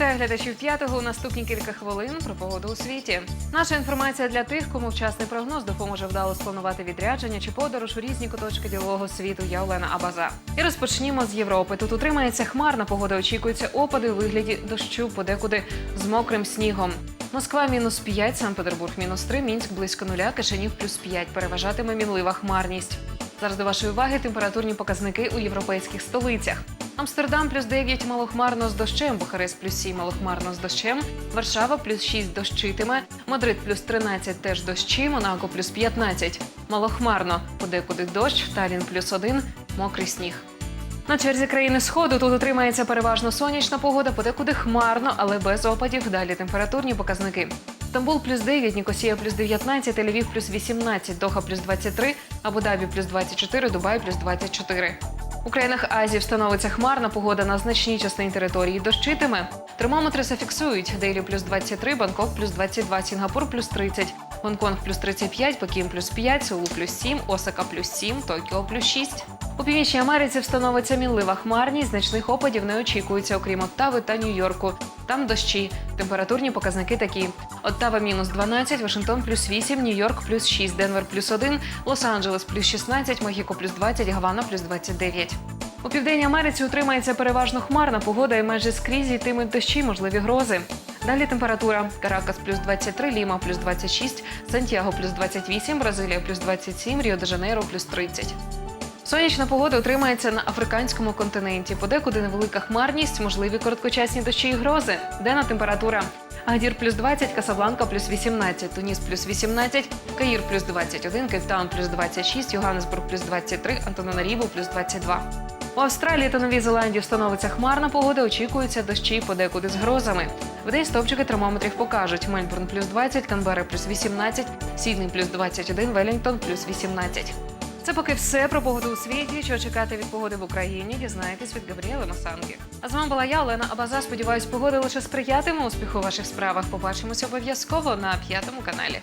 Вітаю глядачів п'ятого. У наступні кілька хвилин про погоду у світі. Наша інформація для тих, кому вчасний прогноз допоможе вдало спланувати відрядження чи подорож у різні куточки ділового світу. Я Олена Абаза. І розпочнімо з Європи. Тут утримається хмарна погода. Очікуються опади у вигляді дощу, подекуди з мокрим снігом. Москва мінус 5, Санкт-Петербург мінус 3, Мінськ близько нуля, Кишинів плюс 5. Переважатиме мінлива хмарність. Зараз до вашої уваги температурні показники у європейських столицях. Амстердам плюс 9 малохмарно з дощем, Бухарест плюс 7 малохмарно з дощем, Варшава плюс 6 дощитиме, Мадрид плюс 13 теж дощі, Монако плюс 15 малохмарно, подекуди дощ, Талін плюс 1 мокрий сніг. На черзі країни сходу тут утримається переважно сонячна погода, подекуди хмарно, але без опадів. Далі температурні показники. Стамбул плюс 9, Нікосія плюс 19, Тель-Авів плюс 18, Доха плюс 23, Абу-Дабі плюс 24, Дубай плюс 24. У країнах Азії встановиться хмарна погода на значній частині території дощитиме. Термометри зафіксують Дейлі плюс 23, Бангкок плюс 22, Сінгапур плюс 30, Гонконг плюс 35, Пекін плюс 5, Сеул плюс 7, Осака плюс 7, Токіо плюс 6. У Північній Америці встановиться мінлива хмарність, значних опадів не очікується, окрім Оттави та Нью-Йорку. Там дощі. Температурні показники такі: Оттава мінус 12, Вашингтон плюс 8, Нью-Йорк плюс 6, Денвер плюс 1, Лос-Анджелес плюс 16, Мехіко плюс 20, Гавана плюс 29. У південній Америці утримається переважно хмарна погода і майже скрізь йтимуть дощі, можливі грози. Далі температура: Каракас плюс 23, Ліма плюс 26, Сантьяго плюс 28, Бразилія плюс 27, Ріо-де-Жанейро плюс 30. Сонячна погода утримається на африканському континенті. Подекуди невелика хмарність, можливі короткочасні дощі і грози. Денна температура. Агадір плюс 20, Касабланка плюс 18, Туніс плюс 18, Каїр плюс 21, Кейптаун плюс 26, Йоганнесбург плюс 23, Антонанаріву плюс 22. У Австралії та Новій Зеландії встановиться хмарна погода, очікуються дощі подекуди з грозами. Вдень стовпчики термометрів покажуть: Мельбурн плюс 20, Канберра плюс 18, Сідней плюс 21, Велінгтон плюс 18. Це поки все про погоду у світі. Що чекати від погоди в Україні, дізнаєтесь від Габріели Масанки. А з вами була я, Олена Абаза. Сподіваюсь, погода лише сприятиме успіху у ваших справах. Побачимося обов'язково на п'ятому каналі.